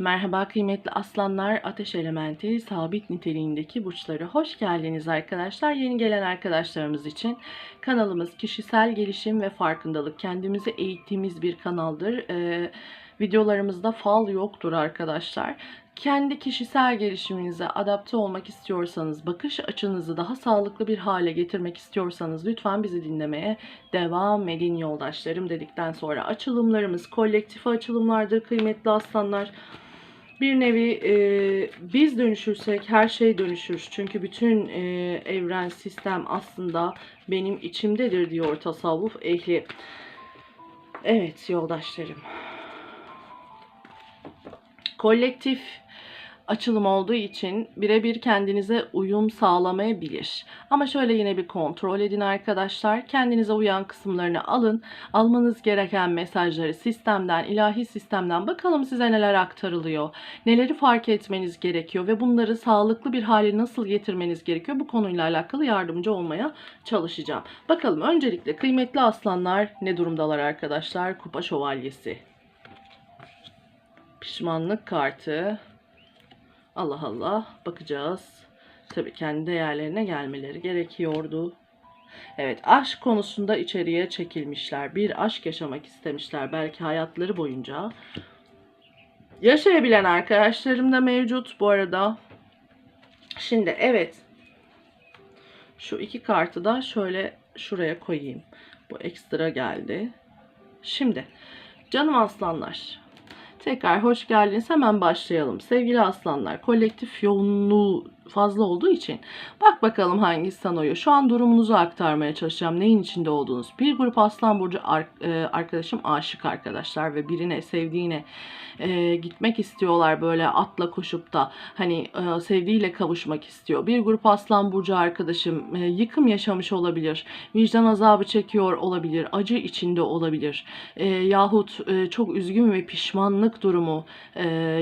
Merhaba kıymetli aslanlar, ateş elementi sabit niteliğindeki burçları. Hoş geldiniz arkadaşlar. Yeni gelen arkadaşlarımız için kanalımız kişisel gelişim ve farkındalık. Kendimizi eğittiğimiz bir kanaldır. Ee, videolarımızda fal yoktur arkadaşlar. Kendi kişisel gelişiminize adapte olmak istiyorsanız, bakış açınızı daha sağlıklı bir hale getirmek istiyorsanız lütfen bizi dinlemeye devam edin yoldaşlarım dedikten sonra açılımlarımız kolektif açılımlardır kıymetli aslanlar. Bir nevi e, biz dönüşürsek her şey dönüşür. Çünkü bütün e, evren, sistem aslında benim içimdedir diyor tasavvuf ehli. Evet yoldaşlarım. Kolektif açılım olduğu için birebir kendinize uyum sağlamayabilir. Ama şöyle yine bir kontrol edin arkadaşlar. Kendinize uyan kısımlarını alın. Almanız gereken mesajları sistemden, ilahi sistemden bakalım size neler aktarılıyor. Neleri fark etmeniz gerekiyor ve bunları sağlıklı bir hale nasıl getirmeniz gerekiyor. Bu konuyla alakalı yardımcı olmaya çalışacağım. Bakalım öncelikle kıymetli aslanlar ne durumdalar arkadaşlar? Kupa şövalyesi. Pişmanlık kartı. Allah Allah bakacağız. Tabii kendi değerlerine gelmeleri gerekiyordu. Evet aşk konusunda içeriye çekilmişler. Bir aşk yaşamak istemişler belki hayatları boyunca. Yaşayabilen arkadaşlarım da mevcut bu arada. Şimdi evet. Şu iki kartı da şöyle şuraya koyayım. Bu ekstra geldi. Şimdi canım aslanlar Tekrar hoş geldiniz. Hemen başlayalım. Sevgili aslanlar, kolektif yoğunluğu fazla olduğu için bak bakalım hangisi sana uyuyor. Şu an durumunuzu aktarmaya çalışacağım. Neyin içinde olduğunuz. Bir grup aslan burcu e, arkadaşım aşık arkadaşlar ve birine sevdiğine e, gitmek istiyorlar böyle atla koşup da hani e, sevdiğiyle kavuşmak istiyor. Bir grup aslan burcu arkadaşım e, yıkım yaşamış olabilir. Vicdan azabı çekiyor olabilir. Acı içinde olabilir. E, yahut çok üzgün ve pişmanlık durumu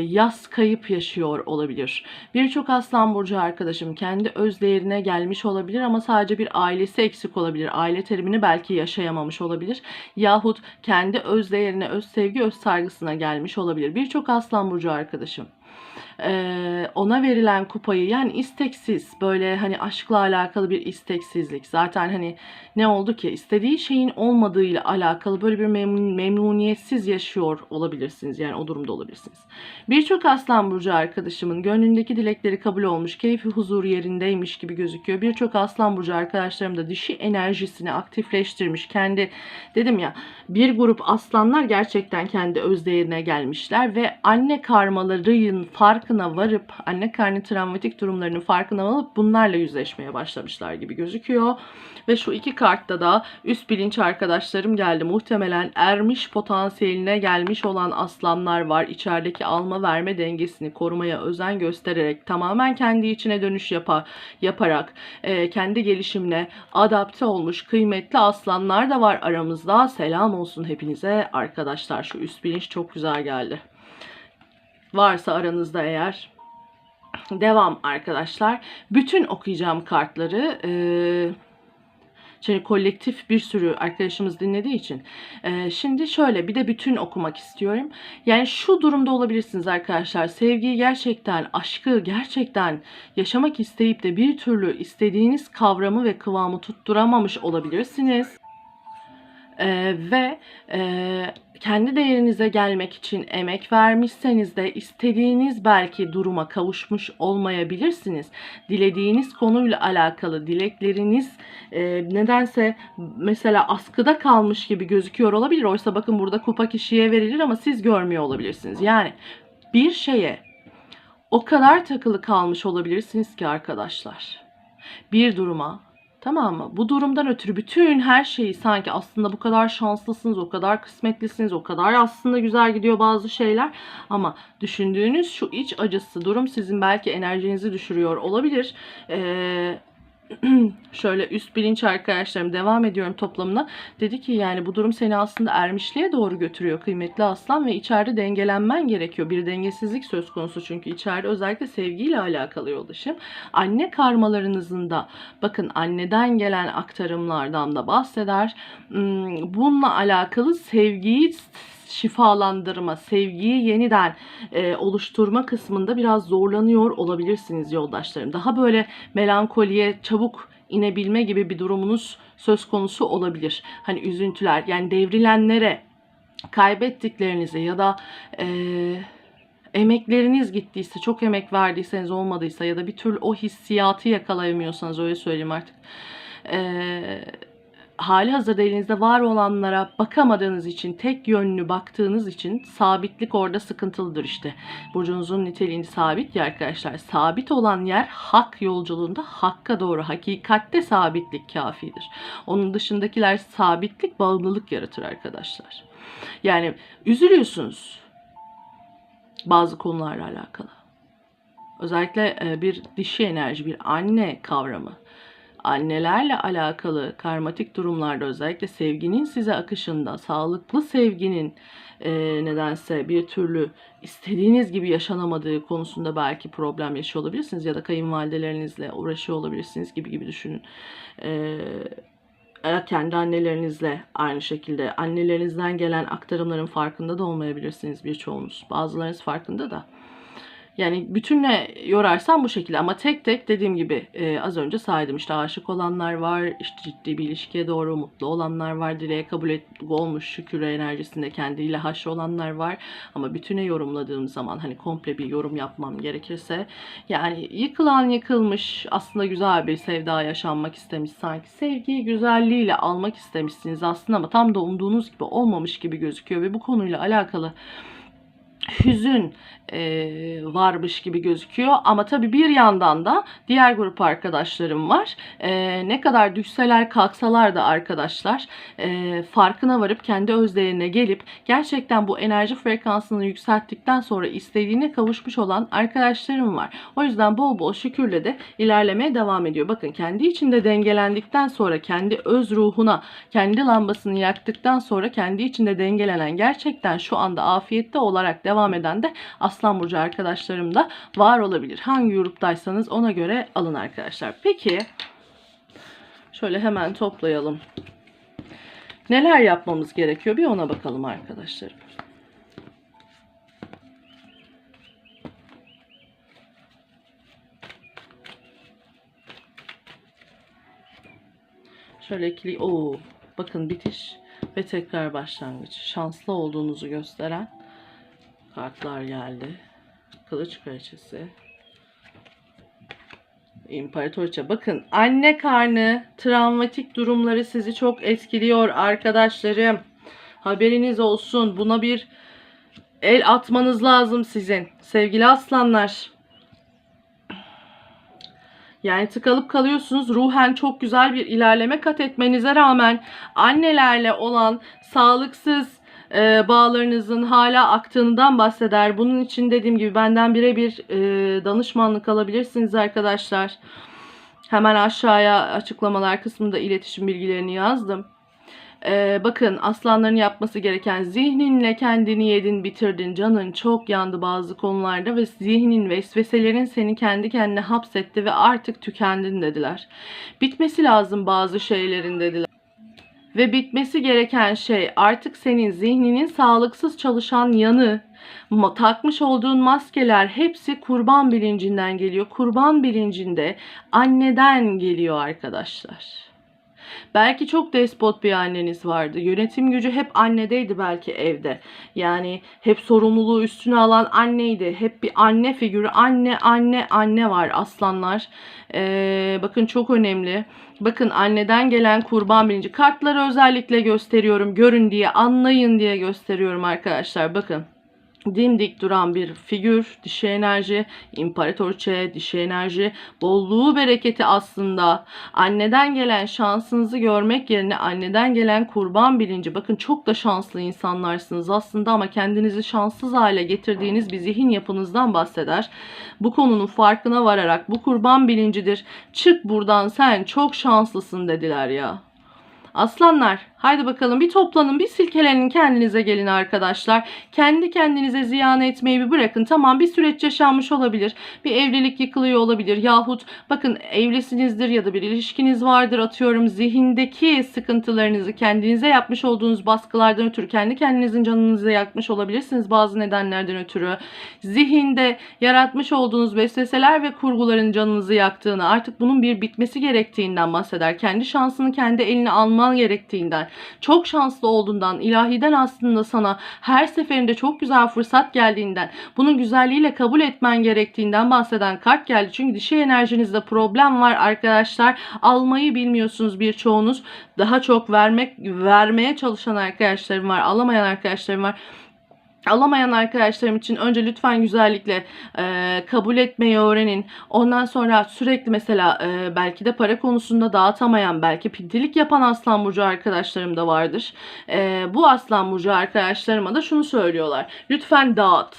yas kayıp yaşıyor olabilir. Birçok aslan burcu arkadaşım kendi öz değerine gelmiş olabilir ama sadece bir ailesi eksik olabilir. Aile terimini belki yaşayamamış olabilir. Yahut kendi öz değerine, öz sevgi, öz saygısına gelmiş olabilir. Birçok aslan burcu arkadaşım e, ona verilen kupayı yani isteksiz böyle hani aşkla alakalı bir isteksizlik zaten hani ne oldu ki istediği şeyin olmadığıyla alakalı böyle bir memnun, memnuniyetsiz yaşıyor olabilirsiniz yani o durumda olabilirsiniz. Birçok aslan burcu arkadaşımın gönlündeki dilekleri kabul olmuş keyfi huzur yerindeymiş gibi gözüküyor. Birçok aslan burcu arkadaşlarım da dişi enerjisini aktifleştirmiş kendi dedim ya bir grup aslanlar gerçekten kendi özdeğerine gelmişler ve anne karmalarının fark farkına varıp anne karnı travmatik durumlarının farkına varıp bunlarla yüzleşmeye başlamışlar gibi gözüküyor. Ve şu iki kartta da üst bilinç arkadaşlarım geldi. Muhtemelen ermiş potansiyeline gelmiş olan aslanlar var. İçerideki alma verme dengesini korumaya özen göstererek tamamen kendi içine dönüş yapa, yaparak e, kendi gelişimine adapte olmuş kıymetli aslanlar da var aramızda. Selam olsun hepinize arkadaşlar. Şu üst bilinç çok güzel geldi varsa aranızda eğer devam arkadaşlar. Bütün okuyacağım kartları e, kolektif bir sürü arkadaşımız dinlediği için e, şimdi şöyle bir de bütün okumak istiyorum. Yani şu durumda olabilirsiniz arkadaşlar. Sevgiyi gerçekten, aşkı gerçekten yaşamak isteyip de bir türlü istediğiniz kavramı ve kıvamı tutturamamış olabilirsiniz. Ee, ve e, kendi değerinize gelmek için emek vermişseniz de istediğiniz belki duruma kavuşmuş olmayabilirsiniz. Dilediğiniz konuyla alakalı dilekleriniz e, nedense mesela askıda kalmış gibi gözüküyor olabilir. Oysa bakın burada kupa kişiye verilir ama siz görmüyor olabilirsiniz. Yani bir şeye o kadar takılı kalmış olabilirsiniz ki arkadaşlar. Bir duruma Tamam mı? Bu durumdan ötürü bütün her şeyi sanki aslında bu kadar şanslısınız, o kadar kısmetlisiniz, o kadar aslında güzel gidiyor bazı şeyler. Ama düşündüğünüz şu iç acısı durum sizin belki enerjinizi düşürüyor olabilir. Ee, şöyle üst bilinç arkadaşlarım devam ediyorum toplamına. Dedi ki yani bu durum seni aslında ermişliğe doğru götürüyor kıymetli aslan ve içeride dengelenmen gerekiyor. Bir dengesizlik söz konusu çünkü içeride özellikle sevgiyle alakalı yoldaşım. Anne karmalarınızın da bakın anneden gelen aktarımlardan da bahseder. Hmm, bununla alakalı sevgiyi şifalandırma, sevgiyi yeniden e, oluşturma kısmında biraz zorlanıyor olabilirsiniz yoldaşlarım. Daha böyle melankoliye çabuk inebilme gibi bir durumunuz söz konusu olabilir. Hani üzüntüler yani devrilenlere, kaybettiklerinize ya da e, emekleriniz gittiyse, çok emek verdiyseniz olmadıysa ya da bir türlü o hissiyatı yakalayamıyorsanız öyle söyleyeyim artık. E, hali hazırda elinizde var olanlara bakamadığınız için, tek yönlü baktığınız için sabitlik orada sıkıntılıdır işte. Burcunuzun niteliğini sabit ya arkadaşlar. Sabit olan yer hak yolculuğunda hakka doğru, hakikatte sabitlik kafidir. Onun dışındakiler sabitlik, bağımlılık yaratır arkadaşlar. Yani üzülüyorsunuz bazı konularla alakalı. Özellikle e, bir dişi enerji, bir anne kavramı annelerle alakalı karmatik durumlarda özellikle sevginin size akışında, sağlıklı sevginin e, nedense bir türlü istediğiniz gibi yaşanamadığı konusunda belki problem yaşıyor olabilirsiniz ya da kayınvalidelerinizle uğraşıyor olabilirsiniz gibi gibi düşünün. E, kendi annelerinizle aynı şekilde annelerinizden gelen aktarımların farkında da olmayabilirsiniz birçoğunuz. Bazılarınız farkında da. Yani bütünle yorarsam bu şekilde ama tek tek dediğim gibi e, az önce saydım işte aşık olanlar var, işte ciddi bir ilişkiye doğru mutlu olanlar var, dileğe kabul et, olmuş şükür enerjisinde kendiyle haşr olanlar var. Ama bütüne yorumladığım zaman hani komple bir yorum yapmam gerekirse yani yıkılan yıkılmış aslında güzel bir sevda yaşanmak istemiş sanki sevgiyi güzelliğiyle almak istemişsiniz aslında ama tam da umduğunuz gibi olmamış gibi gözüküyor ve bu konuyla alakalı hüzün e, varmış gibi gözüküyor. Ama tabii bir yandan da diğer grup arkadaşlarım var. E, ne kadar düşseler kalksalar da arkadaşlar e, farkına varıp kendi özlerine gelip gerçekten bu enerji frekansını yükselttikten sonra istediğine kavuşmuş olan arkadaşlarım var. O yüzden bol bol şükürle de ilerlemeye devam ediyor. Bakın kendi içinde dengelendikten sonra kendi öz ruhuna kendi lambasını yaktıktan sonra kendi içinde dengelenen gerçekten şu anda afiyette olarak devam eden de Aslan Burcu arkadaşlarım da var olabilir. Hangi gruptaysanız ona göre alın arkadaşlar. Peki şöyle hemen toplayalım. Neler yapmamız gerekiyor bir ona bakalım arkadaşlarım. Şöyle ikili o bakın bitiş ve tekrar başlangıç. Şanslı olduğunuzu gösteren kartlar geldi. Kılıç kraliçesi. İmparatoriçe. Bakın anne karnı travmatik durumları sizi çok etkiliyor arkadaşlarım. Haberiniz olsun. Buna bir el atmanız lazım sizin. Sevgili aslanlar. Yani tıkalıp kalıyorsunuz. Ruhen çok güzel bir ilerleme kat etmenize rağmen annelerle olan sağlıksız e, bağlarınızın hala aktığından bahseder. Bunun için dediğim gibi benden birebir e, danışmanlık alabilirsiniz arkadaşlar. Hemen aşağıya açıklamalar kısmında iletişim bilgilerini yazdım. Ee, bakın aslanların yapması gereken zihninle kendini yedin bitirdin canın çok yandı bazı konularda ve zihnin vesveselerin seni kendi kendine hapsetti ve artık tükendin dediler. Bitmesi lazım bazı şeylerin dediler. Ve bitmesi gereken şey artık senin zihninin sağlıksız çalışan yanı, takmış olduğun maskeler hepsi kurban bilincinden geliyor. Kurban bilincinde anneden geliyor arkadaşlar. Belki çok despot bir anneniz vardı. Yönetim gücü hep annedeydi belki evde. Yani hep sorumluluğu üstüne alan anneydi. Hep bir anne figürü. Anne, anne, anne var aslanlar. Ee, bakın çok önemli. Bakın anneden gelen kurban bilinci. Kartları özellikle gösteriyorum. Görün diye, anlayın diye gösteriyorum arkadaşlar. Bakın dimdik duran bir figür, dişi enerji, imparatorçe, dişi enerji, bolluğu bereketi aslında anneden gelen şansınızı görmek yerine anneden gelen kurban bilinci. Bakın çok da şanslı insanlarsınız aslında ama kendinizi şanssız hale getirdiğiniz bir zihin yapınızdan bahseder. Bu konunun farkına vararak bu kurban bilincidir. Çık buradan sen çok şanslısın dediler ya. Aslanlar Haydi bakalım bir toplanın, bir silkelenin kendinize gelin arkadaşlar. Kendi kendinize ziyan etmeyi bir bırakın. Tamam bir süreç yaşanmış olabilir. Bir evlilik yıkılıyor olabilir. Yahut bakın evlisinizdir ya da bir ilişkiniz vardır atıyorum. Zihindeki sıkıntılarınızı kendinize yapmış olduğunuz baskılardan ötürü kendi kendinizin canınızı yakmış olabilirsiniz bazı nedenlerden ötürü. Zihinde yaratmış olduğunuz vesveseler ve kurguların canınızı yaktığını artık bunun bir bitmesi gerektiğinden bahseder. Kendi şansını kendi eline alman gerektiğinden çok şanslı olduğundan, ilahiden aslında sana her seferinde çok güzel fırsat geldiğinden, bunun güzelliğiyle kabul etmen gerektiğinden bahseden kart geldi. Çünkü dişi enerjinizde problem var arkadaşlar. Almayı bilmiyorsunuz birçoğunuz. Daha çok vermek vermeye çalışan arkadaşlarım var, alamayan arkadaşlarım var alamayan arkadaşlarım için önce lütfen güzellikle e, kabul etmeyi öğrenin. Ondan sonra sürekli mesela e, belki de para konusunda dağıtamayan, belki pintilik yapan Aslan Burcu arkadaşlarım da vardır. E, bu Aslan Burcu arkadaşlarıma da şunu söylüyorlar. Lütfen dağıt.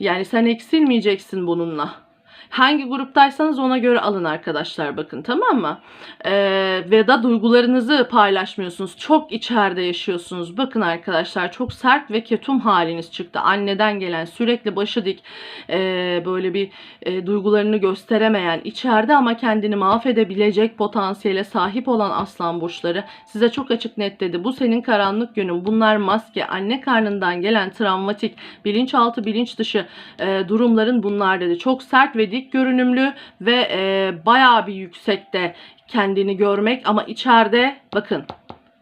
Yani sen eksilmeyeceksin bununla. Hangi gruptaysanız ona göre alın arkadaşlar bakın tamam mı? Ee, ve da duygularınızı paylaşmıyorsunuz. Çok içeride yaşıyorsunuz. Bakın arkadaşlar çok sert ve ketum haliniz çıktı. Anneden gelen sürekli başı dik e, böyle bir e, duygularını gösteremeyen içeride ama kendini mahvedebilecek potansiyele sahip olan aslan burçları size çok açık net dedi. Bu senin karanlık günün. Bunlar maske. Anne karnından gelen travmatik bilinçaltı bilinç dışı e, durumların bunlar dedi. Çok sert ve dik görünümlü ve e, bayağı bir yüksekte kendini görmek ama içeride bakın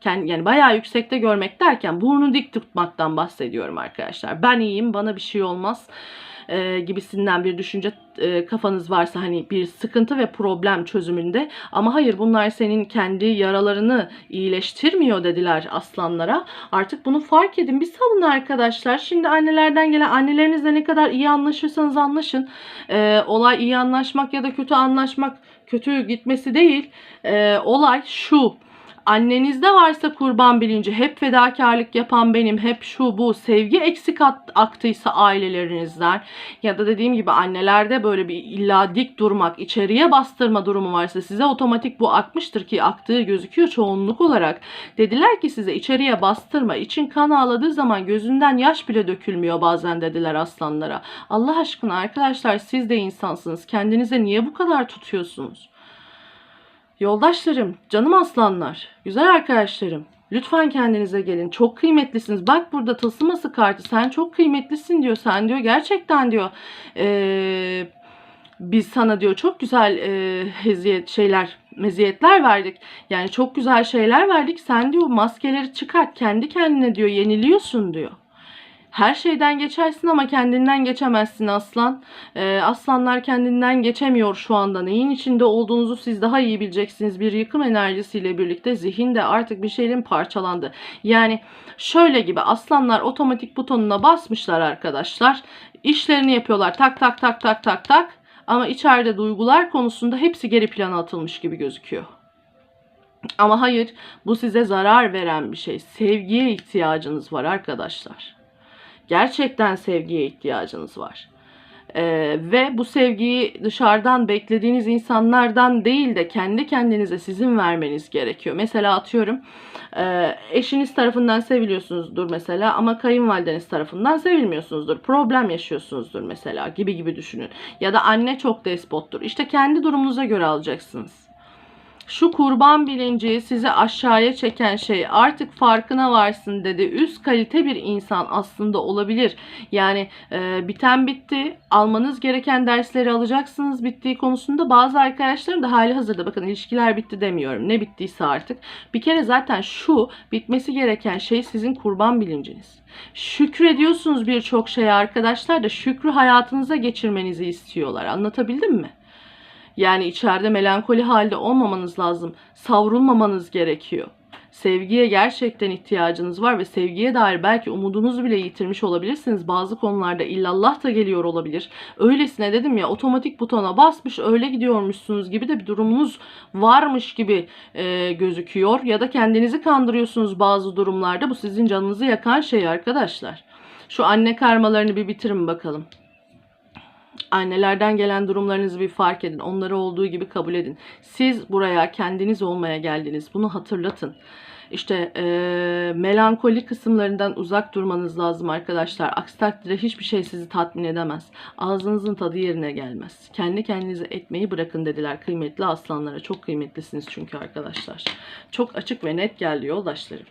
kendi, yani bayağı yüksekte görmek derken burnu dik tutmaktan bahsediyorum arkadaşlar. Ben iyiyim bana bir şey olmaz e, gibisinden bir düşünce e, kafanız varsa hani bir sıkıntı ve problem çözümünde ama hayır bunlar senin kendi yaralarını iyileştirmiyor dediler aslanlara. Artık bunu fark edin. Bir salın arkadaşlar. Şimdi annelerden gelen annelerinizle ne kadar iyi anlaşırsanız anlaşın. E, olay iyi anlaşmak ya da kötü anlaşmak kötü gitmesi değil. E, olay şu annenizde varsa kurban bilinci hep fedakarlık yapan benim hep şu bu sevgi eksik aktıysa ailelerinizden ya da dediğim gibi annelerde böyle bir illa dik durmak içeriye bastırma durumu varsa size otomatik bu akmıştır ki aktığı gözüküyor çoğunluk olarak. Dediler ki size içeriye bastırma için kan ağladığı zaman gözünden yaş bile dökülmüyor bazen dediler aslanlara. Allah aşkına arkadaşlar siz de insansınız kendinize niye bu kadar tutuyorsunuz? Yoldaşlarım, canım aslanlar, güzel arkadaşlarım. Lütfen kendinize gelin. Çok kıymetlisiniz. Bak burada tılsıması kartı. Sen çok kıymetlisin diyor. Sen diyor gerçekten diyor. Ee, biz sana diyor çok güzel e, heziyet şeyler meziyetler verdik. Yani çok güzel şeyler verdik. Sen diyor maskeleri çıkart. Kendi kendine diyor yeniliyorsun diyor. Her şeyden geçersin ama kendinden geçemezsin aslan. Ee, aslanlar kendinden geçemiyor şu anda. Neyin içinde olduğunuzu siz daha iyi bileceksiniz. Bir yıkım enerjisiyle birlikte zihinde artık bir şeylerin parçalandı. Yani şöyle gibi aslanlar otomatik butonuna basmışlar arkadaşlar. İşlerini yapıyorlar tak tak tak tak tak tak. Ama içeride duygular konusunda hepsi geri plana atılmış gibi gözüküyor. Ama hayır bu size zarar veren bir şey. Sevgiye ihtiyacınız var arkadaşlar. Gerçekten sevgiye ihtiyacınız var. Ee, ve bu sevgiyi dışarıdan beklediğiniz insanlardan değil de kendi kendinize sizin vermeniz gerekiyor. Mesela atıyorum e, eşiniz tarafından seviliyorsunuzdur mesela ama kayınvalideniz tarafından sevilmiyorsunuzdur. Problem yaşıyorsunuzdur mesela gibi gibi düşünün. Ya da anne çok despottur. İşte kendi durumunuza göre alacaksınız şu kurban bilinci sizi aşağıya çeken şey artık farkına varsın dedi. Üst kalite bir insan aslında olabilir. Yani e, biten bitti. Almanız gereken dersleri alacaksınız bittiği konusunda. Bazı arkadaşlarım da hali hazırda bakın ilişkiler bitti demiyorum. Ne bittiyse artık. Bir kere zaten şu bitmesi gereken şey sizin kurban bilinciniz. Şükrediyorsunuz birçok şeye arkadaşlar da şükrü hayatınıza geçirmenizi istiyorlar. Anlatabildim mi? Yani içeride melankoli halde olmamanız lazım. Savrulmamanız gerekiyor. Sevgiye gerçekten ihtiyacınız var ve sevgiye dair belki umudunuzu bile yitirmiş olabilirsiniz. Bazı konularda illallah da geliyor olabilir. Öylesine dedim ya otomatik butona basmış öyle gidiyormuşsunuz gibi de bir durumunuz varmış gibi e, gözüküyor. Ya da kendinizi kandırıyorsunuz bazı durumlarda. Bu sizin canınızı yakan şey arkadaşlar. Şu anne karmalarını bir bitirin bakalım. Annelerden gelen durumlarınızı bir fark edin. Onları olduğu gibi kabul edin. Siz buraya kendiniz olmaya geldiniz. Bunu hatırlatın. işte e, melankoli kısımlarından uzak durmanız lazım arkadaşlar. Aksi takdirde hiçbir şey sizi tatmin edemez. Ağzınızın tadı yerine gelmez. Kendi kendinize etmeyi bırakın dediler kıymetli aslanlara. Çok kıymetlisiniz çünkü arkadaşlar. Çok açık ve net geldi yoldaşlarım.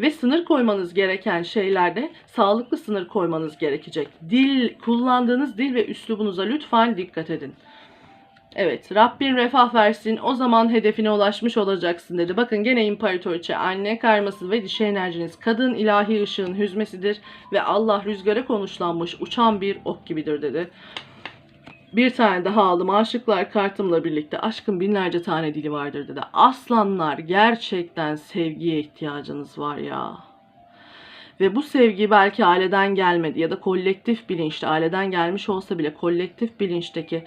Ve sınır koymanız gereken şeylerde sağlıklı sınır koymanız gerekecek. Dil, kullandığınız dil ve üslubunuza lütfen dikkat edin. Evet, Rabbin refah versin. O zaman hedefine ulaşmış olacaksın dedi. Bakın gene imparatoriçe, anne karması ve dişi enerjiniz kadın ilahi ışığın hüzmesidir ve Allah rüzgara konuşlanmış uçan bir ok gibidir dedi. Bir tane daha aldım. Aşıklar kartımla birlikte aşkın binlerce tane dili vardır dedi. Aslanlar gerçekten sevgiye ihtiyacınız var ya. Ve bu sevgi belki aileden gelmedi ya da kolektif bilinçte aileden gelmiş olsa bile kolektif bilinçteki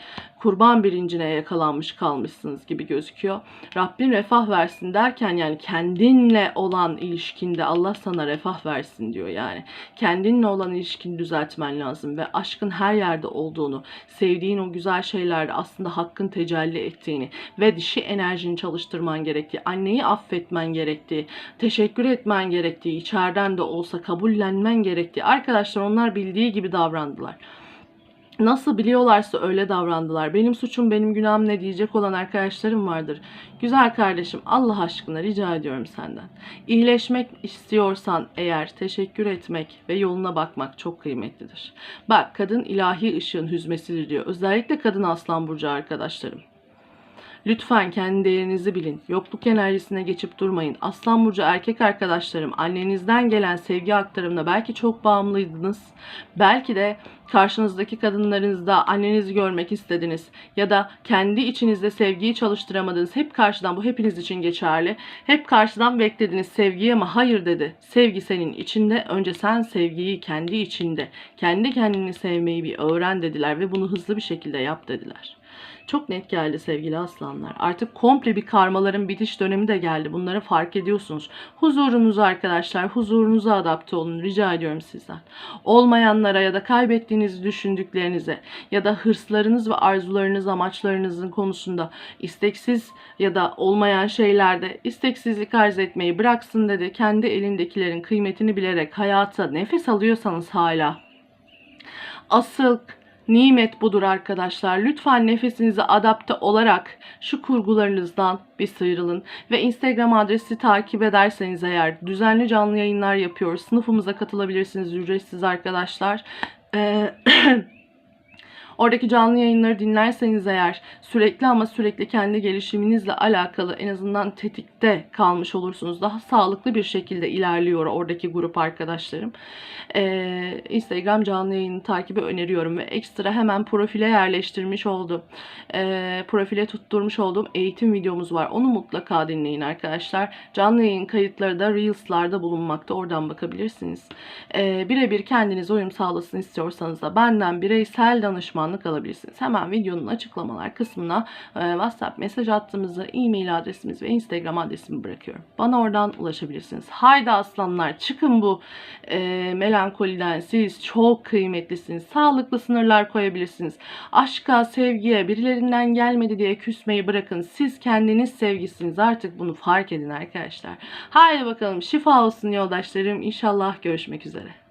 kurban bilincine yakalanmış kalmışsınız gibi gözüküyor. Rabbim refah versin derken yani kendinle olan ilişkinde Allah sana refah versin diyor yani. Kendinle olan ilişkini düzeltmen lazım ve aşkın her yerde olduğunu, sevdiğin o güzel şeylerde aslında hakkın tecelli ettiğini ve dişi enerjini çalıştırman gerektiği, anneyi affetmen gerektiği, teşekkür etmen gerektiği, içeriden de olsa kabullenmen gerektiği. Arkadaşlar onlar bildiği gibi davrandılar. Nasıl biliyorlarsa öyle davrandılar. Benim suçum, benim günahım ne diyecek olan arkadaşlarım vardır. Güzel kardeşim, Allah aşkına rica ediyorum senden. İyileşmek istiyorsan eğer teşekkür etmek ve yoluna bakmak çok kıymetlidir. Bak kadın ilahi ışığın hüzmesidir diyor. Özellikle kadın aslan burcu arkadaşlarım. Lütfen kendi değerinizi bilin. Yokluk enerjisine geçip durmayın. Aslan burcu erkek arkadaşlarım annenizden gelen sevgi aktarımına belki çok bağımlıydınız. Belki de karşınızdaki kadınlarınızda annenizi görmek istediniz ya da kendi içinizde sevgiyi çalıştıramadınız. Hep karşıdan bu hepiniz için geçerli. Hep karşıdan beklediniz sevgiye ama hayır dedi. Sevgi senin içinde. Önce sen sevgiyi kendi içinde, kendi kendini sevmeyi bir öğren dediler ve bunu hızlı bir şekilde yap dediler. Çok net geldi sevgili aslanlar. Artık komple bir karmaların bitiş dönemi de geldi. Bunları fark ediyorsunuz. Huzurunuza arkadaşlar, huzurunuza adapte olun. Rica ediyorum sizden. Olmayanlara ya da kaybettiğinizi düşündüklerinize ya da hırslarınız ve arzularınız, amaçlarınızın konusunda isteksiz ya da olmayan şeylerde isteksizlik arz etmeyi bıraksın dedi. Kendi elindekilerin kıymetini bilerek hayata nefes alıyorsanız hala asıl Nimet budur arkadaşlar. Lütfen nefesinize adapte olarak şu kurgularınızdan bir sıyrılın. Ve Instagram adresi takip ederseniz eğer düzenli canlı yayınlar yapıyoruz. Sınıfımıza katılabilirsiniz ücretsiz arkadaşlar. Ee, Oradaki canlı yayınları dinlerseniz eğer sürekli ama sürekli kendi gelişiminizle alakalı en azından tetikte kalmış olursunuz. Daha sağlıklı bir şekilde ilerliyor oradaki grup arkadaşlarım. Ee, Instagram canlı yayını takibi öneriyorum ve ekstra hemen profile yerleştirmiş oldum. Ee, profile tutturmuş olduğum eğitim videomuz var. Onu mutlaka dinleyin arkadaşlar. Canlı yayın kayıtları da Reels'larda bulunmakta. Oradan bakabilirsiniz. Ee, birebir kendiniz uyum sağlasın istiyorsanız da benden bireysel danışman danışmanlık alabilirsiniz. Hemen videonun açıklamalar kısmına e, WhatsApp mesaj attığımızı, e-mail adresimiz ve Instagram adresimi bırakıyorum. Bana oradan ulaşabilirsiniz. Haydi aslanlar çıkın bu e, melankoliden. Siz çok kıymetlisiniz. Sağlıklı sınırlar koyabilirsiniz. Aşka, sevgiye, birilerinden gelmedi diye küsmeyi bırakın. Siz kendiniz sevgisiniz. Artık bunu fark edin arkadaşlar. Haydi bakalım şifa olsun yoldaşlarım. İnşallah görüşmek üzere.